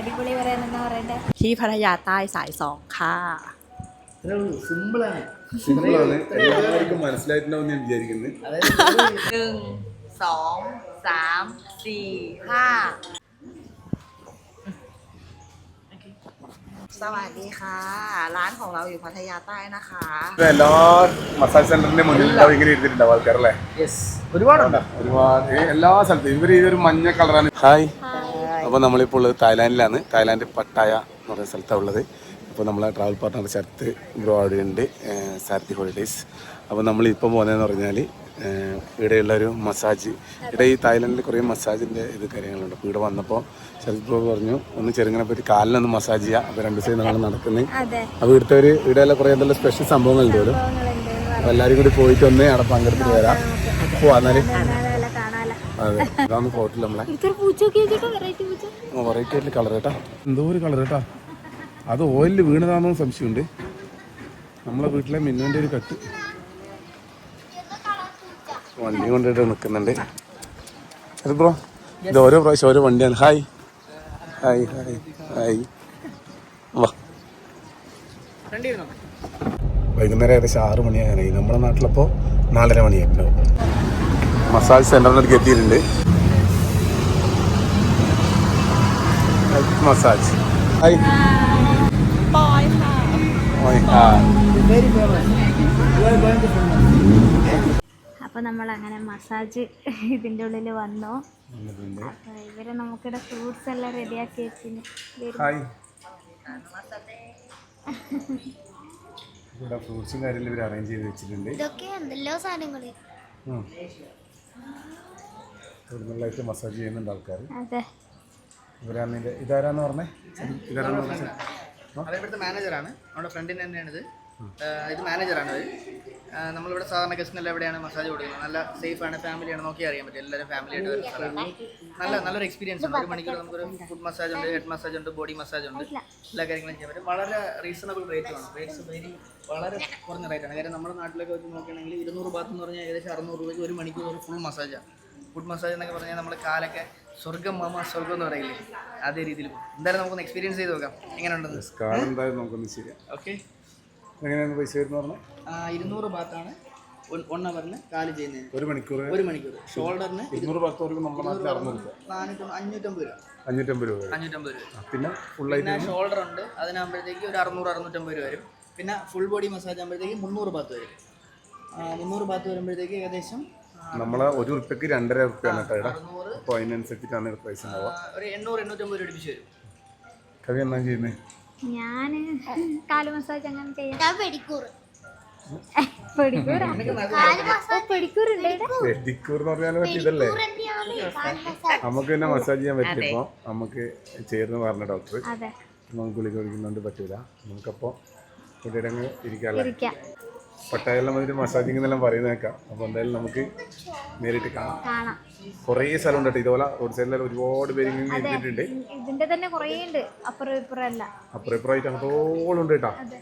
അടിപൊളി പറയാനെന്നാ പറയണ്ടേ ที่พัทยาใต้สายสองค่ะ സിമ്പിളാണ് സിമ്പിളാണ് എല്ലാവർക്കും മനസ്സിലായിട്ടുണ്ടാവും ഞാൻ വിചാരിക്കുന്നത് หนึ่งสองสามสี่ห้าสวัสดีค่ะ ร้านของเราอยู่พัทยาใต้นะคะ ഇത് എല്ലാ മസാജ് സെന്ററിന്റെ മുന്നിൽ ഉണ്ടാവും ഇങ്ങനെ ഇരുന്നിട്ടുണ്ടാവും ആൾക്കാരല്ലേ യെസ് ഒരുപാടുണ്ട് ഒരുപാട് ഏ, എല്ലാ സ്ഥലത്തും ഇവര് ഇതൊരു മഞ്ഞ കളറാണ് ഹായ് അപ്പൊ നമ്മളിപ്പോൾ ഉള്ളത് തായ്ലാൻഡിലാണ് തായ്ലാൻഡ് പട്ടായ എന്ന് പറയുന്ന സ്ഥലത്താണ് ഉള്ളത്. അപ്പോൾ നമ്മളെ ട്രാവൽ പാർട്ട്ണർ ശരത്ത് ബ്രോ അവിടെ ഉണ്ട് സാരഥി ഹോളിഡേയ്സ് അപ്പോൾ നമ്മൾ ഇപ്പം പോകുന്നതെന്ന് പറഞ്ഞാൽ ഇവിടെയുള്ള ഒരു മസാജ് ഇവിടെ ഈ തായ്ലാൻഡിൽ കുറേ മസാജിന്റെ ഇത് കാര്യങ്ങളുണ്ട്. അപ്പോൾ ഇവിടെ വന്നപ്പോൾ ശരത് ബ്രോ പറഞ്ഞു ഒന്ന് ചെറുങ്ങനെ പറ്റി കാലിനൊന്ന് മസാജ് ചെയ്യാം. അപ്പോൾ രണ്ട് ദിവസം നമ്മൾ നടക്കുന്നത് അപ്പോൾ ഇവിടുത്തെ ഒരു ഇവിടെയുള്ള കുറേ എന്തെല്ലാം സ്പെഷ്യൽ സംഭവങ്ങളുണ്ട് അപ്പോൾ എല്ലാവരും കൂടി പോയിട്ട് ഒന്ന് അവിടെ പങ്കെടുത്തിട്ട് വരാം. കാണാലോ അതെ ഇതാണ് ഹോട്ടൽ നമ്മളെ. ഇതൊരു പൂച്ച ഒക്കെ വെറൈറ്റി പൂച്ച. വെറൈറ്റി കളർ കേട്ടാ എന്തോ ഒരു കളർ കേട്ടാ അത് ഓയിലിൽ വീണതാണെന്ന് സംശയമുണ്ട്. നമ്മളെ വീട്ടിലെ മിന്നുവിന്റെ ഒരു കട്ട്. വണ്ടി കൊണ്ടിട്ട് നിൽക്കുന്നുണ്ട് അത് ബ്രോ ഇത് ഓരോ പ്രാവശ്യം ഓരോ വണ്ടിയാണ്. ഹായ് ഹായ് ഹായ് ഹായ് വാ. വൈകുന്നേരം ഏകദേശം ആറ് മണിയായി. നമ്മുടെ നാട്ടിലപ്പോൾ നാലര മണിയായിട്ടുണ്ടാവും മസാജ് സെന്ററിലേക്ക് എത്തിയിട്ടുണ്ട്. മസാജ്. ഹായ്. ബോയ് ค่ะ ഓയ് hi. Very famous you are going to famous അപ്പൊ നമ്മൾ അങ്ങനെ മസാജ് ഇതിന്റെ ഉള്ളിൽ വന്നു? അപ്പൊ ഇവർ നമുക്കിവിടെ ഫ്രൂട്ട്സ് എല്ലാം റെഡിയാക്കി വെച്ചിന്. ഹായ്. ഇവിടെ ഫ്രൂട്ട്സും കാര്യങ്ങളും ഇവർ അറേഞ്ച് ചെയ്ത് വെച്ചിട്ടുണ്ട്. ഇതൊക്കെ എന്തെല്ലോ സാധനങ്ങൾ. ഇവിടെ മസാജ് ചെയ്യുന്നുണ്ട് ആൾക്കാർ അതെ. ഇവരാണ് ഇതിന്റെ ഇതാരാന്ന് പറഞ്ഞേ? ഇതാരാന്ന് പറഞ്ഞേ? മാനേജറാണ് നമ്മുടെ ഫ്രണ്ടിന് തന്നെയാണിത്. ഇത് മാനേജറാണ് നമ്മളിവിടെ സാധാരണ ഗസ്റ്റിനെല്ലാം എവിടെയാണ് മസാജ് കൊടുക്കുന്നത്? നല്ല സേഫ് ആണ് ഫാമിലിയാണ് നോക്കി അറിയാൻ പറ്റും. എല്ലാവരും ഫാമിലി ആയിട്ട് വരുന്ന സ്ഥലമാണ്. നല്ല നല്ലൊരു എക്സ്പീരിയൻസ് ഉണ്ട്. ഒരു മണിക്കൂർ നമുക്കൊരു ഫുഡ് മസാജ് ഉണ്ട് ഹെഡ് മസാജ് ഉണ്ട് ബോഡി മസാജ് ഉണ്ട്. എല്ലാ കാര്യങ്ങളും ചെയ്യാൻ പറ്റും. വളരെ റീസണബിൾ റേറ്റ് ആണ്. റേറ്റ്സ് വെരി വളരെ കുറഞ്ഞ റേറ്റാണ് കാര്യം നമ്മുടെ നാട്ടിലൊക്കെ വെച്ച് നോക്കുകയാണെങ്കിൽ ഇരുന്നൂറ് ബാത്ത് എന്ന് പറഞ്ഞാൽ ഏകദേശം അറുന്നൂറ് രൂപയ്ക്ക് ഒരു മണിക്കൂർ ഒരു ഫുൾ മസാജാണ് ഫുഡ് മസാജ് എന്നൊക്കെ പറഞ്ഞാൽ നമ്മുടെ കാലൊക്കെ സ്വർഗം മാമ സ്വർഗം എന്ന് പറയില്ലേ? അതേ രീതിയിൽ എന്തായാലും നമുക്കൊന്ന് എക്സ്പീരിയൻസ് ചെയ്ത് നോക്കാം. എങ്ങനെ ഉണ്ടെന്ന് ഓക്കെ എങ്ങനെയാണ് പൈസ വരുന്ന പറഞ്ഞേ? ഇരുന്നൂറ് ബാത്താണ് വൺ അവറിന് കാൽ ചെയ്യുന്നതിന് ഒരു മണിക്കൂർ. ഒരു മണിക്കൂർ. ഷോൾഡറിന് ഇരുന്നൂറ് പത്തോർക്ക് നമ്മുടെ നാട്ടിൽ അറുന്നൂറ് രൂപ. അഞ്ഞൂറ്റമ്പത് രൂപ. അഞ്ഞൂറ്റമ്പത് രൂപ വരും. അഞ്ഞൂറ്റമ്പത് രൂപ. പിന്നെ ഫുൾ പിന്നെ ഷോൾഡർ ഉണ്ട് അതിനാകുമ്പോഴത്തേക്ക് ഒരു അറുന്നൂറ് അറുന്നൂറ്റമ്പത് രൂപ വരും. പിന്നെ ഫുൾ ബോഡി മസാജ് ആകുമ്പോഴത്തേക്ക് മുന്നൂറ് ബാത്ത് വരും. മുന്നൂറ് ബാത്ത് വരുമ്പോഴത്തേക്ക് ഏകദേശം നമ്മളെ ഒരു ഉറുപ്പ്യക്ക് രണ്ടര ഉറുപ്പ്യാണ് കേട്ടോ അപ്പോൾ അതിനനുസരിച്ചിട്ടാണ് പ്രൈസ് ഉണ്ടാവുക. ഒരു എണ്ണൂറ് എണ്ണൂറ്റമ്പത് രൂപ അടുപ്പിച്ച് വരും. കവി എന്നാ ചെയ്യുന്നത് ഞാൻ കാൽ മസാജ് അങ്ങനെ ചെയ്യാം. ഞാൻ പെടിക്കൂർ എന്ന് പറഞ്ഞാൽ നമുക്ക് പിന്നെ മസാജ് ചെയ്യാൻ പറ്റിയപ്പോ നമുക്ക് ചേർന്ന് പറഞ്ഞ ഡോക്ടർ അതെ. നമുക്ക് ഗുളിക പറ്റൂല. നമുക്കപ്പോ ഇവിടെ പട്ടായെല്ലാം മസാജിങ് എന്നെല്ലാം പറയുന്നേക്കാം. അപ്പൊ എന്തായാലും നമുക്ക് നേരിട്ട് കാണാം. കുറേ സ്ഥലം ഉണ്ട് കേട്ടോ. ഇതുപോലെ റോഡ് സൈഡിലെ ഒരുപാട് പേര് ഇങ്ങനെ ഇരുന്നിട്ടുണ്ട്. ഇതിന്റെ തന്നെ കുറേ ഉണ്ട്. അപ്പുറം ഇപ്പുറം അല്ല അപ്പുറം ഇപ്പുറമായിട്ട് അങ്ങോട്ടോളം ഉണ്ട് കേട്ടോ. അതെ.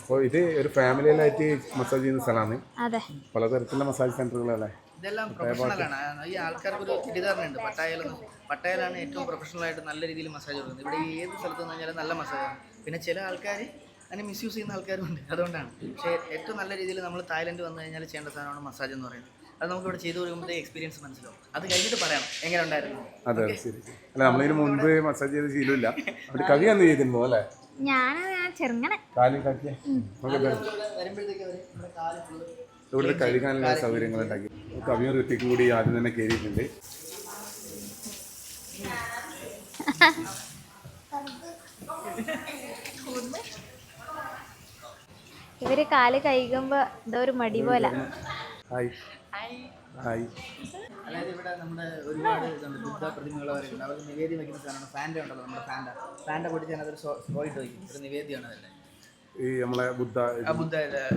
അപ്പോൾ ഇത് ഒരു ഫാമിലിയിലായിട്ട് മസാജ് ചെയ്യുന്ന സ്ഥലമാണ്. അതെ. പലതരത്തിലുള്ള മസാജ് സെന്ററുകളല്ലേ ഇതെല്ലാം പ്രൊഫഷണലാണ് ഈ ആൾക്കാർക്ക് ഒരു തെറ്റിദ്ധാരണയുണ്ട് പട്ടായയിലൊന്നും പട്ടായയിലാണ് ഏറ്റവും പ്രൊഫഷണൽ ആയിട്ട് നല്ല രീതിയിൽ മസാജ് കൊടുക്കുന്നത്. ഇവിടെ ഏത് സ്ഥലത്ത് നിന്ന് കഴിഞ്ഞാലും നല്ല മസാജാണ് പിന്നെ ചില ആൾക്കാർ അതിനെ മിസ്യൂസ് ചെയ്യുന്ന ആൾക്കാരും ഉണ്ട് അതുകൊണ്ടാണ്. പക്ഷേ ഏറ്റവും നല്ല രീതിയിൽ നമ്മൾ തായ്ലൻഡ് വന്നു കഴിഞ്ഞാൽ ചെയ്യേണ്ട സാധനമാണ് മസാജ് എന്ന് പറയുന്നത്. അത് നമുക്ക് ഇവിടെ ചെയ്തു കൊടുക്കുമ്പോഴത്തെ എക്സ്പീരിയൻസ് മനസ്സിലാവും. അത് കഴിഞ്ഞിട്ട് പറയാം എങ്ങനെ ഉണ്ടായിരുന്നു. അതെ അതെ ശരി അല്ല നമ്മളിതിന് മുൻപ് മസാജ് ചെയ്ത് ശീലമില്ല. അവിടെ കവി അന്ന് ചെയ്തിരുന്നു അല്ലേ? ഞാൻ ചെറുങ്ങനെ. കാലും കാക്കിയ? വരുമ്പോഴത്തേക്ക് അവർ നമ്മുടെ കാൽ ഫുള്ള് ഇവിടുത്തെ കഴുകാനുള്ള സൗകര്യങ്ങൾ ഉണ്ടാക്കി. കവിയും ഋത്തിക്കും കൂടി ആദ്യം തന്നെ കയറിയിട്ടുണ്ട്. ഇവർ കാൽ കഴുകുമ്പോ എന്തോ ഒരു മടി പോലെ. ഹായ്. ഹായ് അതായത് ഇവിടെ നമ്മുടെ ഒരുപാട് ബുദ്ധ പ്രതിമകൾ വരെയുണ്ട് അവർക്ക് നിവേദ്യം വെക്കുന്ന സാധനമാണ് ഉണ്ടല്ലോ നമ്മുടെ ഫാൻഡ ഫാൻഡ പൊട്ടിച്ച് അതിനകത്ത് സ്പോയിട്ട് വയ്ക്കും ഒരു നിവേദ്യമാണ് അതിന്റെ ഈ നമ്മളെ ബുദ്ധ ആ ബുദ്ധ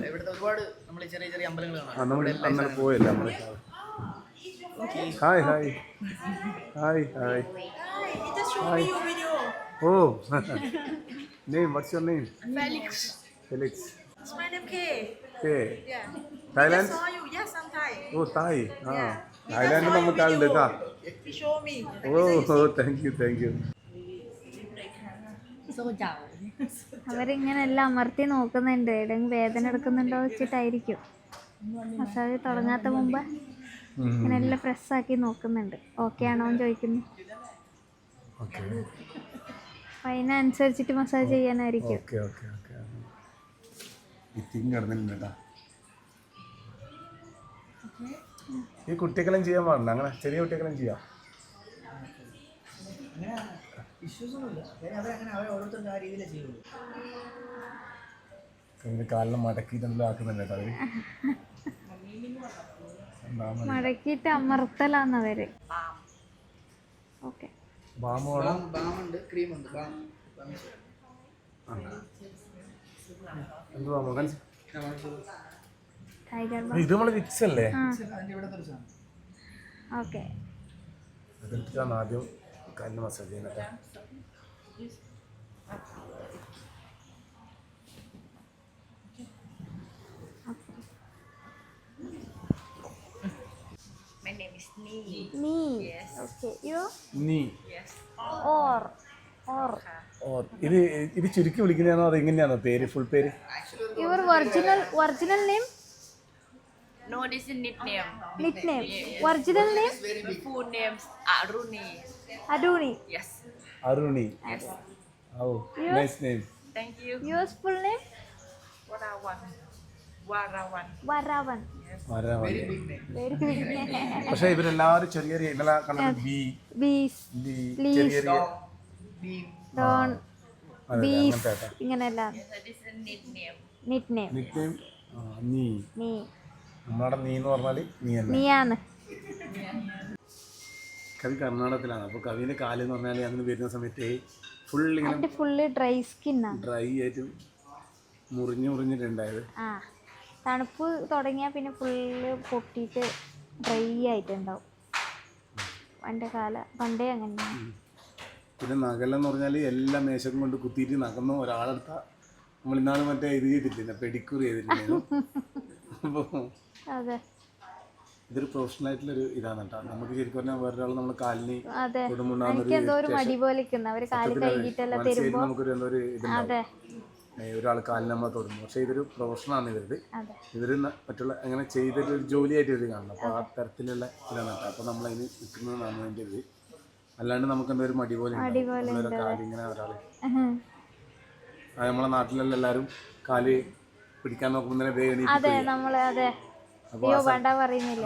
ഇവിടുത്തെ ഒരുപാട് നമ്മൾ ചെറിയ ചെറിയ അമ്പലങ്ങൾ കാണാം. പോയല്ലേ നമ്മൾ hi hi hi hi hi oh. Name what's your name Felix Felix My my name കേ Thailand Saw you, yes, I'm Thai. Oh Thai Yeah. Thailand നമുക്ക് ആളുണ്ട് കേട്ടാ You show me. Oh thank you thank you അവരിങ്ങനെ എല്ലാം അമർത്തി നോക്കുന്നുണ്ട്. ഏതെങ്കിലും വേദന എടുക്കുന്നുണ്ടോ വെച്ചിട്ടായിരിക്കും. മസാജ് തുടങ്ങാത്ത മുമ്പ് ഇങ്ങനെ എല്ലാം ആക്കി നോക്കുന്നുണ്ട്. ഓക്കെ ആണോ എന്ന് ചോദിക്കുന്നു. അപ്പൊ അപ്പം അതിനനുസരിച്ചിട്ട് മസാജ് ചെയ്യാനായിരിക്കും. ഇത്തിങ് കിടന്നിട്ടുണ്ട് കേട്ടാ ഈ കുട്ടികളും ചെയ്യാൻ പാടില്ല. അങ്ങനെ ചെറിയ കുട്ടികളും ചെയ്യാം. കാലിനെ ആക്കുന്നുണ്ട് കേട്ടോ അവർ. മടക്കിയിട്ട് അമർത്തലാന്ന് അവർ. ഓക്കെ. ബാമ വേണം. ബാമുണ്ട് ക്രീമുണ്ട്. ബാം. എന്ത് ബാമ ടൈഗർ ഏയ്, ഇത് നമ്മൾ വിക്സ് അല്ലേ ഓക്കെ അതിട്ടാണ് ആദ്യം കാലിന് മസാജ് ചെയ്യുന്നത് My name is Nee. Yes. Okay. You? നീ Yes. ഓ ഇത് ഇത് ചുരുക്കി വിളിക്കുന്നതാണോ അത് എങ്ങനെയാണോ പേര്? ഫുൾ പേര്? Your original original name No, this is nickname. Full Aruni. Yes. Yes. Thank you. Warawan. Warawan. പക്ഷെ ഇവരെല്ലാവരും ചെറിയ ചെറിയ ബി ഡോൺ. നിക് നെയിം നീ. നീ. നമ്മുടെ നീ എന്ന് പറഞ്ഞാൽ നീ നീയാണ്. കവി കർണാടകത്തിലാണ്. അപ്പോൾ കവിന്റെ കാൽ എന്ന് പറഞ്ഞാൽ അങ്ങനെ വരുന്ന സമയത്ത് ഫുൾ ഇങ്ങനെ ഫുള്ള് ഡ്രൈ സ്കിന്നാണ് ഡ്രൈ ആയിട്ട് മുറിഞ്ഞു മുറിഞ്ഞിട്ടുണ്ടായത്. ആ. തണുപ്പ് തുടങ്ങിയാൽ പിന്നെ ഫുള്ള് പൊട്ടിയിട്ട് ഡ്രൈ ആയിട്ടുണ്ടാവും. പണ്ട് കാല പണ്ടേ അങ്ങനെ പിന്നെ എന്ന് പറഞ്ഞാൽ എല്ലാ മേശക്കും കൊണ്ട് കുത്തിയിട്ട് നഗന്ന ഒരാളെടുത്ത. നമ്മൾ ഇന്നാൾ മറ്റേ ഇത് ചെയ്തിട്ടില്ല? പെഡിക്യൂർ ചെയ്തിട്ടില്ല? അപ്പോൾ ഇതൊരു പ്രൊഫഷണൽ ആയിട്ടുള്ളൊരു ഇതാണ് കേട്ടോ. നമുക്ക് ശരിക്കും പറഞ്ഞാൽ വേറൊരാൾ നമ്മൾ കാലിന് നമുക്കൊരു എന്തോ ഒരു ഇതുണ്ടാവും. ഒരാൾ കാലിന് നമ്മളെ തൊടുന്നു. പക്ഷെ ഇതൊരു പ്രൊഫഷനാണ് ഇവരുത് അതെ. ഇവർ മറ്റുള്ള അങ്ങനെ ചെയ്തൊരു ജോലിയായിട്ട് ഇവർ കാണണം അപ്പോൾ ആ തരത്തിലുള്ള ഇതാണ് കേട്ടോ. അപ്പോൾ നമ്മളതിന് നിൽക്കുന്നതാണ് അതിന്റെ ഇത് അല്ലാണ്ട് നമുക്ക് എന്തോ ഒരു മടി പോലെ ഉണ്ടാവും. നമ്മളൊരു കാൽ ഇങ്ങനെ ഒരാൾ ഉഹും. നമ്മളെ നാട്ടിലല്ല എല്ലാരും കാൽ പിടിക്കാൻ നോക്കുമ്പോൾ വേഗം അതെ നമ്മൾ അതെ. അയ്യോ വേണ്ട പറയുന്നില്ല?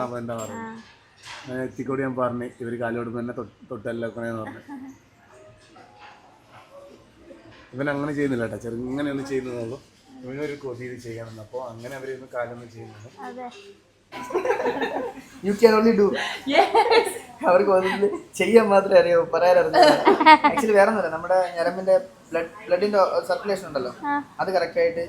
എത്തിക്കൂടി ഞാൻ പറഞ്ഞു. ഇവർ കാലോട് തന്നെ തൊട്ട് തൊട്ടെല്ലാക്കണേന്ന് പറഞ്ഞു. ഇവൻ അങ്ങനെ ചെയ്യുന്നില്ല കേട്ടോ. ഇങ്ങനെയൊന്നും ചെയ്യുന്നതുള്ളൂ ഇവനൊരു കൊതി ഇത് ചെയ്യണമെന്ന് അപ്പോൾ അങ്ങനെ അവരൊന്നും കാലൊന്നും ചെയ്യുന്നത് അതെ. യു ക്യാൻ ഓൺലി ഡു അവർക്ക് അതിൽ ചെയ്യാൻ മാത്രമേ അറിയാവൂ പറയാനറിഞ്ഞു ആക്ച്വലി വേറെ ഒന്നുമില്ല നമ്മുടെ ഞരമ്പിന്റെ ബ്ലഡ് ബ്ലഡിന്റെ സർക്കുലേഷൻ ഉണ്ടല്ലോ. അത് കറക്റ്റ് ആയിട്ട്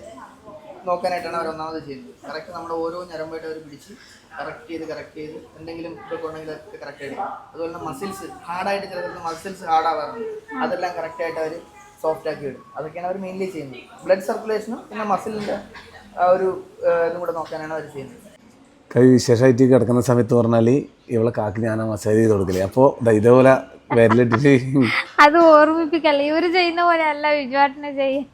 നോക്കാനായിട്ടാണ് അവർ ഒന്നാമത് ചെയ്യുന്നത്. കറക്റ്റ് നമ്മുടെ ഓരോ ഞരമ്പായിട്ട് അവർ പിടിച്ച് കറക്റ്റ് ചെയ്ത് കറക്റ്റ് ചെയ്ത് എന്തെങ്കിലും ഇതൊക്കെ ഉണ്ടെങ്കിൽ അതൊക്കെ കറക്റ്റ് ആയിട്ട് അതുപോലെ തന്നെ മസിൽസ് ഹാർഡായിട്ട് ചില ചിലപ്പോൾ മസിൽസ് ഹാർഡാവാറുണ്ട് അതെല്ലാം കറക്റ്റ് ആയിട്ട് അവർ സോഫ്റ്റ് ആക്കി ഇടും. അതൊക്കെയാണ് അവർ മെയിൻലി ചെയ്യുന്നത്. ബ്ലഡ് സർക്കുലേഷനും പിന്നെ മസിലിന്റെ ആ ഒരു ഇതും കൂടെ നോക്കാനാണ് അവർ ചെയ്യുന്നത്. കൈ വിശേഷമായിട്ട് കിടക്കുന്ന സമയത്ത് പറഞ്ഞാൽ ഇവളെ കാക്ക് ഞാൻ മസാജ് ചെയ്ത് കൊടുക്കില്ലേ? അപ്പോൾ ഇതേപോലെ വിരലിട്ടിട്ട് അത് ഓർമ്മിപ്പിക്കല്ല? ഇവർ ചെയ്യുന്ന പോലെ അല്ല വിജുവാട്ടിനെ ചെയ്യും.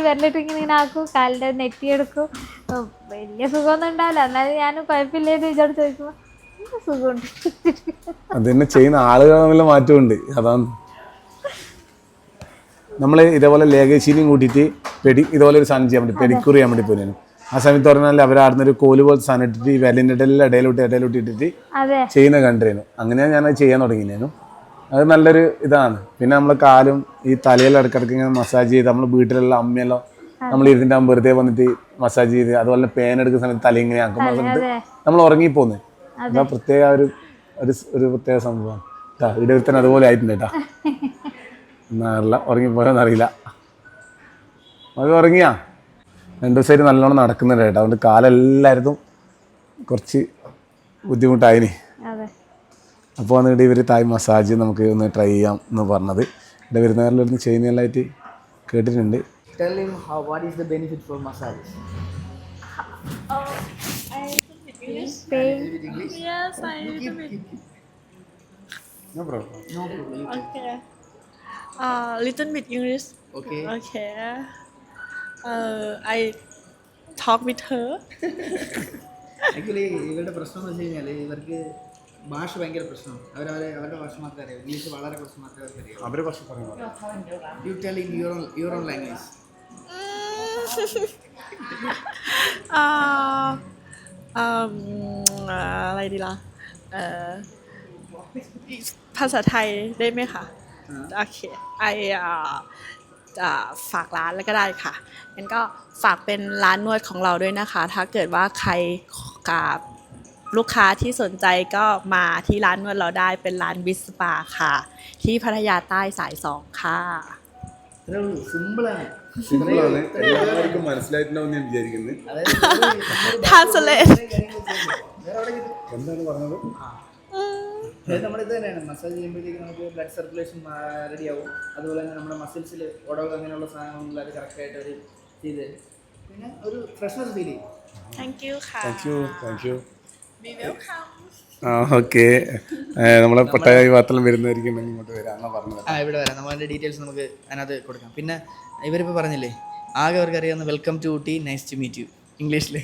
വരലിട്ട് ഇങ്ങനെ ഇങ്ങനെ ആക്കും കാലിന്റെ നെറ്റിയെടുക്കും വലിയ സുഖമൊന്നും ഉണ്ടാവില്ല. എന്നാലും ഞാൻ കുഴപ്പമില്ലേന്ന് വിചാരിച്ച് ചോദിക്കുമ്പോൾ "ഉം, സുഖമുണ്ട് അത് തന്നെ ചെയ്യുന്ന ആളുകൾ തമ്മിൽ മാറ്റമുണ്ട്. അതാണ്. നമ്മൾ ഇതേപോലെ ലേഖശീലിയും കൂട്ടിയിട്ട് പെടി ഇതുപോലെ ഒരു സാധനം ചെയ്യാൻ വേണ്ടി പെഡിക്യൂർ ചെയ്യാൻ വേണ്ടി പോയിരുന്നു ആ സമയത്ത് പറഞ്ഞാൽ ആടുന്ന ഒരു കോൽ പോലെ സാധനം ഇട്ടിട്ട് ഈ ഇടയിലോട്ട് ഇടയിലോട്ട് ഇട്ടിട്ട് അതെ. ചെയ്യുന്ന കണ്ടിരുന്നു. അങ്ങനെയാണ് ഞാനത് ചെയ്യാൻ തുടങ്ങിയിരുന്നു. അത് നല്ലൊരു ഇതാണ്. പിന്നെ നമ്മൾ കാലും ഈ തലയെല്ലാം ഇടക്കിടക്ക് ഇങ്ങനെ മസാജ് ചെയ്ത് നമ്മൾ വീട്ടിലുള്ള അമ്മയെല്ലാം നമ്മൾ ഇരുന്നിട്ട് വെറുതെ വന്നിട്ട് മസാജ് ചെയ്ത് അതുപോലെ പേൻ എടുക്കുന്ന സമയത്ത് തല ഇങ്ങനെ ആക്കും. നമ്മൾ സമയത്ത് നമ്മൾ ഉറങ്ങിപ്പോന്ന്. അതാ. പ്രത്യേക ഒരു ഒരു ഒരു പ്രത്യേക സംഭവമാണ് കേട്ടോ ഇവിടെ ഒരുത്തൻ അതുപോലെ ആയിട്ടുണ്ട് കേട്ടോ എന്നറിയില്ല. ഉറങ്ങിപ്പോയെന്നറിയില്ല അത് ഉറങ്ങിയാ? രണ്ട് സൈഡ് നല്ലോണം നടക്കുന്നുണ്ട് കേട്ടോ അതുകൊണ്ട് കാലെല്ലായിടത്തും കുറച്ച് ബുദ്ധിമുട്ടായിനി അതെ അപ്പോൾ വന്നിട്ട് ഇവർ തായ് മസാജ് നമുക്ക് ഒന്ന് ട്രൈ ചെയ്യാം എന്ന് പറഞ്ഞത് ഇവിടെ വരുന്നവരിലൊന്ന് ചെയ്യുന്നതായിട്ട് കേട്ടിട്ടുണ്ട് Tell him how what is the benefit for massage. Pain Yes, I No problem. No problem. You can. Uh, little bit English. Okay. Okay. Uh, I talk with her. Actually ഇവരുടെ പ്രശ്നം എന്ന് വെച്ച് കഴിഞ്ഞാൽ ഇവർക്ക് ഭാഷ ഭയങ്കര പ്രശ്നമാണ് അവരവരെ അവരുടെ ഭാഷ മാത്രമേ അറിയാം ഇംഗ്ലീഷ് വളരെ കുറച്ച് മാത്രമേ അവർക്ക് അറിയാം അവരെ പക്ഷെ പറയുന്നത് you tell in your your own language uh, um, อะไรดีล่ะเอ่อภาษาไทยได้ไหมคะโอเคไออ่า ฝากร้านแล้วก็ได้ค่ะงั้นก็ฝากเป็นร้านนวดของเราด้วยนะคะ ถ้าเกิดว่าใครกับลูกค้าที่สนใจก็มาที่ร้านนวดเราได้เป็นร้านวิสปาค่ะ ที่พัทยาใต้สายสองค่ะ അത്രേ ഉള്ളൂ സിമ്പിളാണ് സിമ്പിളാണ് എല്ലാവർക്കും മനസ്സിലായിട്ടുണ്ടാവും ഞാൻ വിചാരിക്കുന്നത് Translate. എന്താണ് പറഞ്ഞത് അതായത് നമ്മളിത് തന്നെയാണ്. മസാജ് ചെയ്യുമ്പോഴത്തേക്ക് നമുക്ക് ബ്ലഡ് സർക്കുലേഷൻ റെഡി ആവും അതുപോലെ തന്നെ നമ്മുടെ മസിൽസിൽ ഉടവ് അങ്ങനെയുള്ള സാധനങ്ങളൊന്നും അത് കറക്റ്റായിട്ട് അവർ ചെയ്ത് പിന്നെ ഒരു ഫ്രഷ്നസ് ഫീൽ ചെയ്യും. നമ്മളെ പട്ടായ പാത്രം വരുന്നതായിരിക്കും ഇങ്ങോട്ട് വരാം പറഞ്ഞു പറഞ്ഞത്. ആ ഇവിടെ വരാം. നമ്മൾ അതിന്റെ ഡീറ്റെയിൽസ് നമുക്ക് അതിനകത്ത് കൊടുക്കാം. പിന്നെ ഇവരിപ്പോൾ പറഞ്ഞില്ലേ ആകെ അവർക്ക് അറിയാവുന്ന welcome to Ooty nice to meet you ഇംഗ്ലീഷിൽ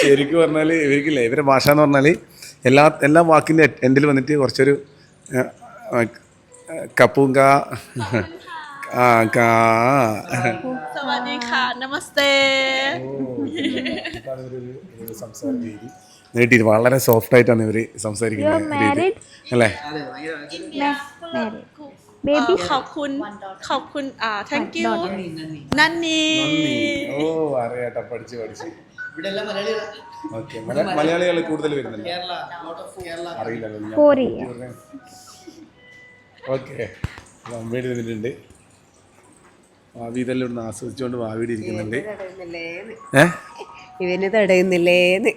ശരിക്കും പറഞ്ഞാൽ ഇവർക്കില്ലേ ഇവരുടെ ഭാഷ എന്ന് പറഞ്ഞാൽ എല്ലാ എല്ലാ വാക്കിന്റെ എൻഡിൽ വന്നിട്ട് കുറച്ചൊരു കപ്പും കാ വളരെ സോഫ്റ്റ് ആയിട്ടാണ് ഇവർ സംസാരിക്കുന്നത്. അല്ലേ? ഓ അറിയാട്ടാ പഠിച്ചു പഠിച്ചു. ഇവിടെ എല്ലാം മലയാളികളാണ് ഓക്കെ മലയാളികൾ കൂടുതൽ വരുന്നുണ്ട് കേരള ലോട്ട് ഓഫ് കേരള. അറിയില്ലല്ലോ കൊറിയ. ഓക്കെ അമ്മയുടെ ഇരുന്നിട്ടുണ്ട് ഭാവി ഇതെല്ലാം ഇവിടുന്ന് ആസ്വദിച്ചുകൊണ്ട് ഭാവിയുടെ ഇരിക്കുന്നുണ്ട്. ഇവന് തടയുന്നില്ലേന്ന്.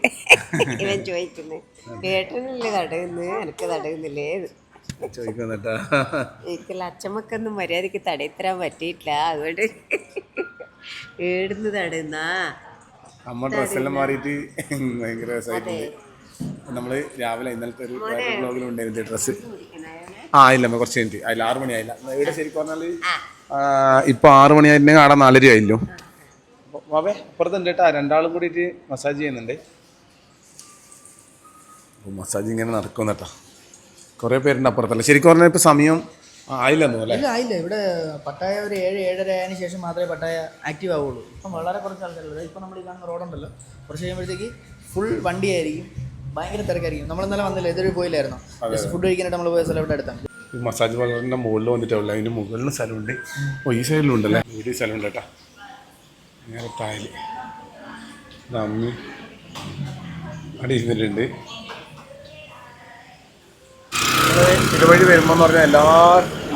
ഇവൻ ചോദിക്കുന്നു ഏട്ടനല്ലേ തടയുന്നു? എനിക്ക് തടയുന്നില്ലേന്ന്. ചോദിക്കുന്നുട്ടാ എനിക്കല്ല അച്ഛമ്മക്കൊന്നും മര്യാദയ്ക്ക് തടയിത്തരാൻ പറ്റിയിട്ടില്ല. അതുകൊണ്ട് ഏടുന്ന് തടയുന്നാ. അമ്മ ഡ്രസ്സെല്ലാം മാറിയിട്ട് ഭയങ്കര രസമായിട്ടുണ്ട് നമ്മൾ രാവിലെ ഇന്നലത്തെ ഒരു വേറെ ബ്ലോഗിലും ഉണ്ടായിരുന്നു ഡ്രസ്സ് ആ ഇല്ല അമ്മ കുറച്ച് കഴിഞ്ഞിട്ട്. അതിൽ ആറ് മണിയായില്ല. ആയില്ല ഇവിടെ ശരിക്കും പറഞ്ഞാൽ ഇപ്പൊ ആറ് മണിയായിട്ടുണ്ടെങ്കിൽ ആടെ നാലര ആയില്ലോ. വാവേ അപ്പുറത്തുണ്ട് കേട്ടാ. രണ്ടാളും കൂടിയിട്ട് മസാജ് ചെയ്യുന്നുണ്ട്. മസാജ് ഇങ്ങനെ നടക്കും കേട്ടാ. കുറേ പേരുണ്ട് അപ്പുറത്തല്ല. ശരിക്കും പറഞ്ഞാൽ ഇപ്പൊ സമയം ആയില്ലെന്നു അല്ലേ? ഇല്ല ആയില്ല. ഇവിടെ പട്ടായ ഒരു ഏഴ് ഏഴര ആയതിനു ശേഷം മാത്രമേ പട്ടായ ആക്റ്റീവ് ആവുള്ളൂ. ഇപ്പം വളരെ കുറച്ച് ആൾക്കാരുള്ളൂ ഇപ്പം നമ്മൾ ഈ കാണുന്ന റോഡുണ്ടല്ലോ. കുറച്ച് കഴിയുമ്പോഴത്തേക്ക് ഫുൾ വണ്ടിയായിരിക്കും. ഭയങ്കര തിരക്കായിരിക്കും. നമ്മൾ ഇന്നലെ വന്നില്ല. ഇതൊരു പോയില്ലായിരുന്നു? ഫുഡ് കഴിക്കാനായിട്ട് നമ്മൾ പോയ സ്ഥലം ഇവിടെ അടുത്താണ്. ഈ മസാജ് പാർലറിന്റെ മുകളിൽ വന്നിട്ടുള്ള അതിന്റെ മുകളിലും സ്ഥലമുണ്ട്. ഓ ഈ സൈഡിലും ഉണ്ടല്ലേ? ഈ സ്ഥലമുണ്ട് കേട്ടോ. നേരെ തായൽ അമ്മി അവിടെ ഇരുന്നിട്ടുണ്ട്. ഇതുവഴി വരുമ്പോൾ എന്ന് പറഞ്ഞാൽ എല്ലാ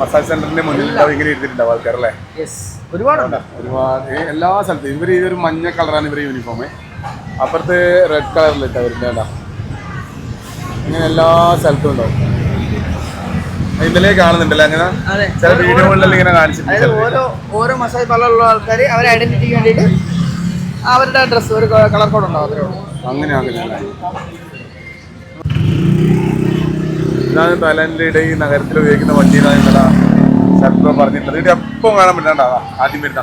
മസാജ് സെന്ററിന്റെ മുന്നിൽ ഇങ്ങനെ ഇരുന്നിട്ടുണ്ടാവും ആൾക്കാരല്ലേ? യെസ് ഒരുപാടുണ്ട്. ഒരുപാട് എല്ലാ സ്ഥലത്തും. ഇവർ ഒരു മഞ്ഞ കളറാണ് ഇവരുടെ യൂണിഫോം അപ്പുറത്ത് റെഡ് കളറിലിട്ടാ വരുന്നത് അങ്ങനെ ഇങ്ങനെ എല്ലാ സ്ഥലത്തും ഉണ്ടാവും. ഇന്നലെ കാണുന്നുണ്ടല്ലേ അങ്ങനെ. ചില വീഡിയോകളിലെല്ലാം ഇങ്ങനെ കാണിച്ചിട്ടുണ്ട്. ഓരോ ഓരോ മസാജ് പാർലറിലുള്ള ആൾക്കാർ അവരെ ഐഡന്റിറ്റിക്ക് വേണ്ടിയിട്ട് അവരുടെ ഡ്രസ്സ് ഒരു കളർ കോഡ് ഉണ്ടാവും അങ്ങനെ അങ്ങനെ ഇതാണ് തായ്ലാൻഡിലെ ഈ നഗരത്തിൽ ഉപയോഗിക്കുന്ന വണ്ടി എന്നാണ് ഇന്നലെ സർക്കാർ പറഞ്ഞിട്ടുള്ളത് ഇത് എപ്പം കാണാൻ പറ്റാണ്ടാ ആദ്യം വരുന്ന.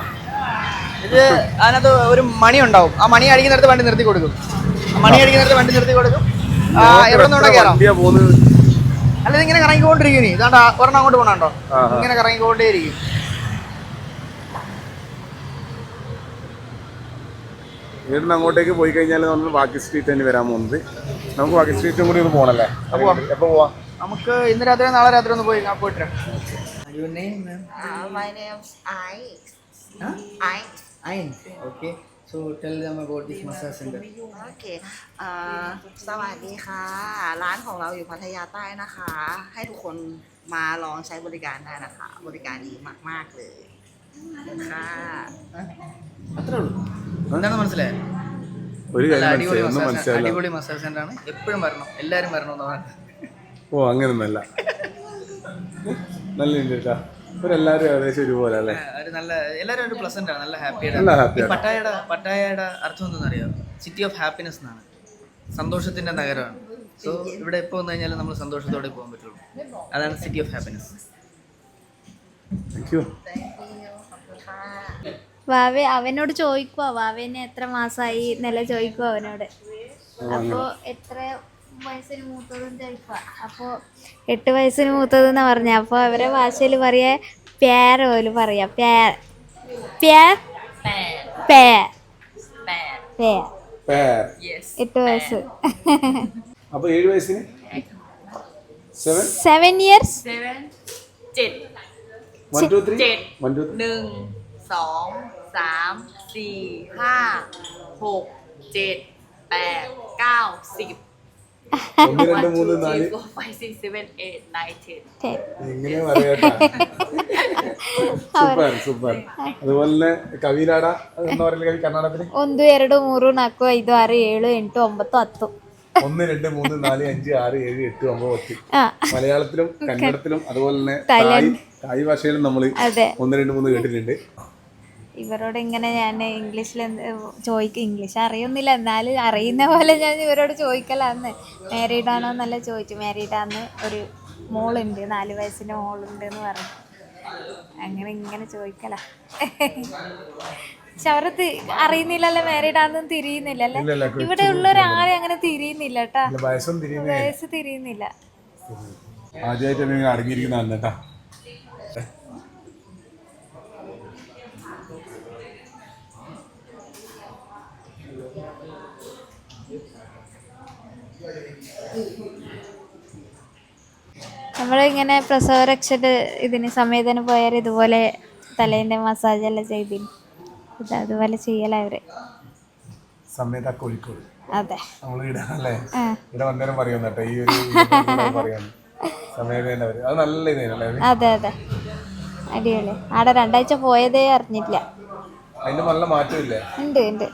ഇത് അതിനകത്ത് ഒരു മണി ഉണ്ടാവും. ആ മണി അടിക്കുന്നിടത്ത് വണ്ടി നിർത്തി കൊടുക്കും. മണി അടിക്കുന്നിടത്ത് വണ്ടി നിർത്തി കൊടുക്കും. ആ എവിടെ നിന്നോടെ കയറാം അല്ല ഇതിങ്ങനെ കറങ്ങിക്കൊണ്ടിരിക്കും ഇതാണ്ട് ഒരെണ്ണം അങ്ങോട്ട് പോകണോ. ഇങ്ങനെ കറങ്ങിക്കൊണ്ടേയിരിക്കും. ഇവിടുന്ന് അങ്ങോട്ടേക്ക് പോയി കഴിഞ്ഞാൽ നമ്മൾ ബാക്കി സ്ട്രീറ്റ് തന്നെ വരാൻ പോകുന്നത്. നമുക്ക് ബാക്കി സ്ട്രീറ്റും കൂടി ഒന്ന് പോകണല്ലേ എപ്പോൾ പോവാം? നമുക്ക് ഇന്ന് രാത്രി നാളെ രാത്രി ഒന്ന് പോയി ഞാൻ പോയിട്ട് Uh, my name's I. I. Ain. Okay. So tell them about this massage center. โอเคเอ่อสวัสดีค่ะ ร้านของเราอยู่พัทยาใต้นะคะ ให้ทุกคนมาลองใช้บริการได้นะคะ บริการดีมาก ๆ เลยค่ะ അത്രേ ഉള്ളൂ എന്താണ് മനസ്സിലായത് ഒരു നല്ല കാര്യം അടിപൊളി മനസ്സിലായി ഒന്നും മസാജ് മനസ്സിലായില്ല അടിപൊളി മസാജ് സെന്റർ ആണ് എപ്പോഴും വരണം എല്ലാവരും വരണം എന്ന് പറഞ്ഞു ഓ അങ്ങനൊന്നല്ല. നല്ല ഇന്ത്യട്ടാ ഇവരെല്ലാരും ഏകദേശം ഒരുപോലെ അല്ലേ? ഒരു നല്ല എല്ലാവരും ഒരു പ്ലസന്റ് ആണ് നല്ല ഹാപ്പി നല്ല happy ഈ ആണ്. പട്ടായയുടെ പട്ടായയുടെ അർത്ഥം എന്തെന്ന് അറിയാം സിറ്റി ഓഫ് ഹാപ്പിനെസ് എന്നാണ്. സന്തോഷത്തിന്റെ നഗരമാണ്. സോ ഇവിടെ എപ്പോൾ വന്നു കഴിഞ്ഞാലും നമ്മൾ സന്തോഷത്തോടെ പോകാൻ പറ്റുള്ളൂ. അതാണ് city of happiness thank you വാവേ അവനോട് ചോദിക്കുവാ? വാവേനെ എത്ര മാസമായി നില ചോദിക്കുവാ അവനോട്? അപ്പോ എത്ര വയസ്സിന് മൂത്തതെന്ന് ചോദിക്കുക അപ്പോൾ എട്ട് വയസ്സിന് മൂത്തതെന്നാ പറഞ്ഞ അപ്പോൾ അവരെ ഭാഷയിൽ പറയാ പേര പോലും പറയാ പേ പേ പേ പേ പേർ എട്ട് വയസ്സ് അപ്പോൾ ഏഴ് വയസ്സിന് seven seven years เจ็ด one two ത്രീเจ็ด one two หนึ่งสองสามสี่ห้าหกเจ็ดแปดเก้าสิบ മലയാളത്തിലും കന്നഡത്തിലും അതുപോലെ തന്നെ തായ് തായ് ഭാഷയിലും നമ്മൾ ഒന്ന് രണ്ട് മൂന്ന് കേട്ടിട്ടുണ്ട്. ഇവരോട് ഇങ്ങനെ ഞാൻ ഇംഗ്ലീഷിൽ ചോദിക്കും ഇംഗ്ലീഷ് അറിയുന്നില്ല. എന്നാലും അറിയുന്ന പോലെ ഞാൻ ഇവരോട് ചോദിക്കലാന്ന്. മാരീഡ് ആണോ എന്നല്ല ചോദിച്ചു. മാരീഡ് ആന്ന് ഒരു മോളുണ്ട്. നാല് വയസ്സിന്റെ മോളുണ്ട് എന്ന് പറഞ്ഞു. അങ്ങനെ ഇങ്ങനെ ചോദിക്കല. പക്ഷെ അവർക്ക് അറിയുന്നില്ലല്ലോ. മാരീഡ് ആണെന്നും തിരിയുന്നില്ലല്ലേ. ഇവിടെ ഉള്ളവരാരും അങ്ങനെ തിരിയുന്നില്ല കേട്ടാ. വയസ്സും തിരിയുന്ന വയസ്സ് തിരിയുന്നില്ല. ആദ്യമായിട്ട് നിങ്ങൾ അടങ്ങിയിരിക്കുന്ന കേട്ടാ. നമ്മളിങ്ങനെ പ്രസവരക്ഷയുടെ ഇതിന് സമയത്തിന് പോയാൽ ഇതുപോലെ തലേന്റെ മസാജ് എല്ലാം ചെയ്തിന് ഇത് അതുപോലെ ചെയ്യല അവർ സമയത്ത് ആ കോഴിക്കോട്. അതെ. നമ്മൾ ഇവിടെ വന്നേരം പറയുന്ന കേട്ടോ ഈ ഒരു പറയാൻ സമയത്ത് അവർ. അത് നല്ല ഇതല്ലേ അത് അതെ അതെ. അടിപൊളി. ആടെ രണ്ടാഴ്ച പോയതേ അറിഞ്ഞിട്ടില്ല അതിന്റെ നല്ല മാറ്റമില്ലേ? ഉണ്ട് ഉണ്ട്.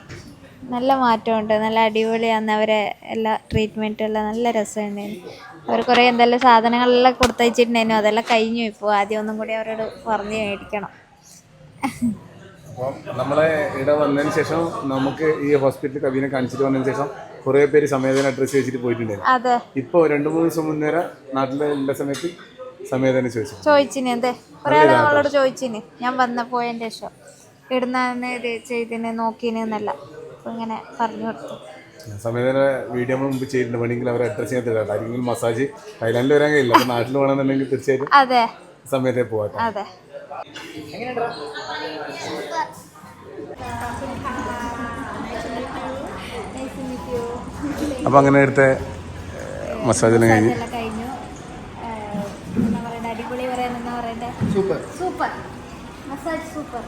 നല്ല മാറ്റമുണ്ട്. നല്ല അടിപൊളിയാണ് അവരെ എല്ലാ ട്രീറ്റ്മെന്റും എല്ലാം നല്ല രസമുണ്ടായിരുന്നു അവർ കുറേ എന്തെല്ലാം സാധനങ്ങളെല്ലാം കൊടുത്തയച്ചിട്ടുണ്ടായിരുന്നു. അതെല്ലാം കഴിഞ്ഞു. ഇപ്പോൾ ആദ്യം ഒന്നും കൂടി അവരോട് പറഞ്ഞ് മേടിക്കണം. നമ്മളെ ഇവിടെ വന്നതിന് ശേഷം നമുക്ക് ഈ ഹോസ്പിറ്റലിൽ കവിനെ കാണിച്ചിട്ട് വന്നതിന് ശേഷം കുറേ പേര് സമയത്തിന് അഡ്രസ്സ് ചോദിച്ചിട്ട് പോയിട്ടുണ്ടായിരുന്നു. അതെ. ഇപ്പോൾ രണ്ട് മൂന്ന് ദിവസം മുന്നേരെ നാട്ടിലെ എല്ലാ സമയത്ത് സമയത്തിന് ചോദിച്ചു. ചോദിച്ചിന് എന്തേ? കുറേ ആളുകളോട് നമ്മളോട് ചോദിച്ചിന്. ഞാൻ വന്ന പോയതിന്റെ ശേഷം. ഇടുന്ന ഇത് ചെയ്തിന് നോക്കിന് എന്നല്ല. അപ്പോൾ ഇങ്ങനെ പറഞ്ഞു കൊടുത്തു. സമയത്തിന് വീഡിയോ നമ്മൾ മുമ്പ് ചെയ്തിട്ടുണ്ട്. വേണമെങ്കിൽ അവരെ അഡ്രസ് ചെയ്യാൻ തരാം. ആരെങ്കിലും മസാജ് തായ്ലാൻഡിൽ വരാൻ കഴിയില്ല. അപ്പോൾ നാട്ടിൽ വേണമെന്നുണ്ടെങ്കിൽ തീർച്ചയായിട്ടും അതെ. സമയത്തെ പോവാം അതെ. അപ്പൊ അങ്ങനെ എടുത്ത മസാജെല്ലാം കഴിഞ്ഞ്. എല്ലാം കഴിഞ്ഞു. ഏഹ്, എന്താ അടിപൊളി പറയാൻ എന്താ സൂപ്പർ സൂപ്പർ മസാജ് സൂപ്പർ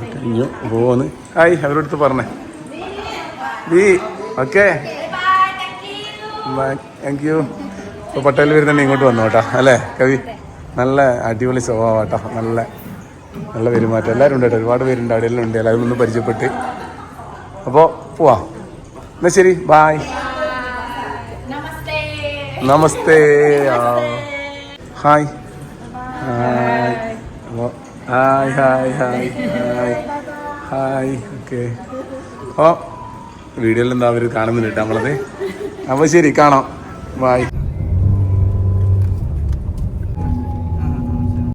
കഴിഞ്ഞു പോന്ന് ഹായ് അവരോടുത്ത് പറഞ്ഞേ. B okay. താങ്ക് യു ഇപ്പോൾ പട്ടേൽ വരുന്നുണ്ട് ഇങ്ങോട്ട് വന്നു കേട്ടോ അല്ലേ കവി? നല്ല അടിപൊളി സ്വഭാവം കേട്ടോ നല്ല നല്ല പെരുമാറ്റം. എല്ലാവരും ഉണ്ട് കേട്ടോ ഒരുപാട് പേരുണ്ട് അവിടെ എല്ലാം ഉണ്ട്. എല്ലാവരും ഒന്ന് പരിചയപ്പെട്ട്. അപ്പോൾ പോവാം. എന്നാ ശരി ബായ് നമസ്തേ ആ. Hi hi hi hi hi hi okay oh വീഡിയോയിൽ എന്താ അവർ കാണുന്നുണ്ട് കേട്ടോ നമ്മളത്. അപ്പോൾ ശരി കാണാം. ബായ്